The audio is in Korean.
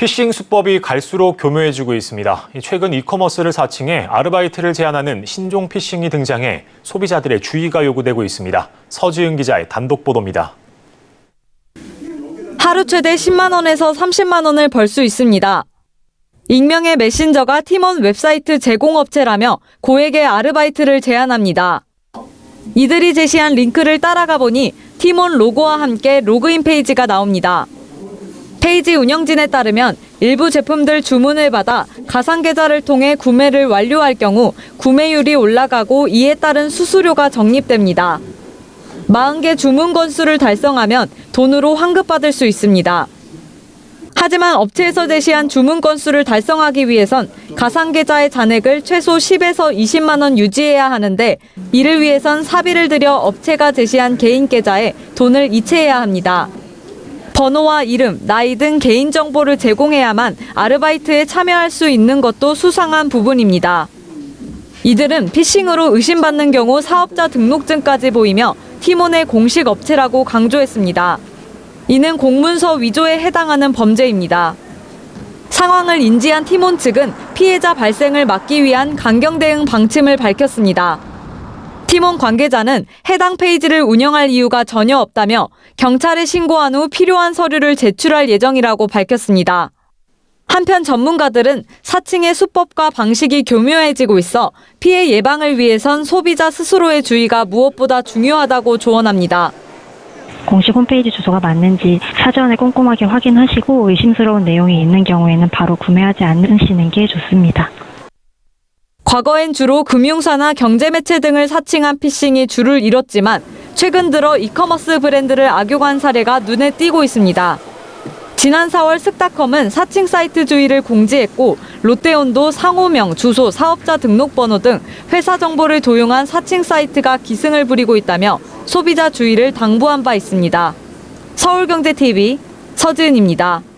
피싱 수법이 갈수록 교묘해지고 있습니다. 최근 이커머스를 사칭해 아르바이트를 제한하는 신종 피싱이 등장해 소비자들의 주의가 요구되고 있습니다. 서지은 기자의 단독 보도입니다. 하루 최대 10만 원에서 30만 원을 벌 수 있습니다. 익명의 메신저가 팀원 웹사이트 제공업체라며 고액의 아르바이트를 제안합니다. 이들이 제시한 링크를 따라가 보니 팀원 로고와 함께 로그인 페이지가 나옵니다. 페이지 운영진에 따르면 일부 제품들 주문을 받아 가상 계좌를 통해 구매를 완료할 경우 구매율이 올라가고 이에 따른 수수료가 적립됩니다. 40개 주문 건수를 달성하면 돈으로 환급받을 수 있습니다. 하지만 업체에서 제시한 주문 건수를 달성하기 위해선 가상 계좌의 잔액을 최소 10에서 20만 원 유지해야 하는데 이를 위해선 사비를 들여 업체가 제시한 개인 계좌에 돈을 이체해야 합니다. 번호와 이름, 나이 등 개인 정보를 제공해야만 아르바이트에 참여할 수 있는 것도 수상한 부분입니다. 이들은 피싱으로 의심받는 경우 사업자 등록증까지 보이며 팀원의 공식 업체라고 강조했습니다. 이는 공문서 위조에 해당하는 범죄입니다. 상황을 인지한 팀원 측은 피해자 발생을 막기 위한 강경 대응 방침을 밝혔습니다. 팀원 관계자는 해당 페이지를 운영할 이유가 전혀 없다며 경찰에 신고한 후 필요한 서류를 제출할 예정이라고 밝혔습니다. 한편 전문가들은 사칭의 수법과 방식이 교묘해지고 있어 피해 예방을 위해선 소비자 스스로의 주의가 무엇보다 중요하다고 조언합니다. 공식 홈페이지 주소가 맞는지 사전에 꼼꼼하게 확인하시고 의심스러운 내용이 있는 경우에는 바로 구매하지 않으시는 게 좋습니다. 과거엔 주로 금융사나 경제매체 등을 사칭한 피싱이 줄을 이뤘지만 최근 들어 이커머스 브랜드를 악용한 사례가 눈에 띄고 있습니다. 지난 4월 슥닷컴은 사칭 사이트 주의를 공지했고 롯데온도 상호명, 주소, 사업자 등록번호 등 회사 정보를 도용한 사칭 사이트가 기승을 부리고 있다며 소비자 주의를 당부한 바 있습니다. 서울경제TV 서지은입니다.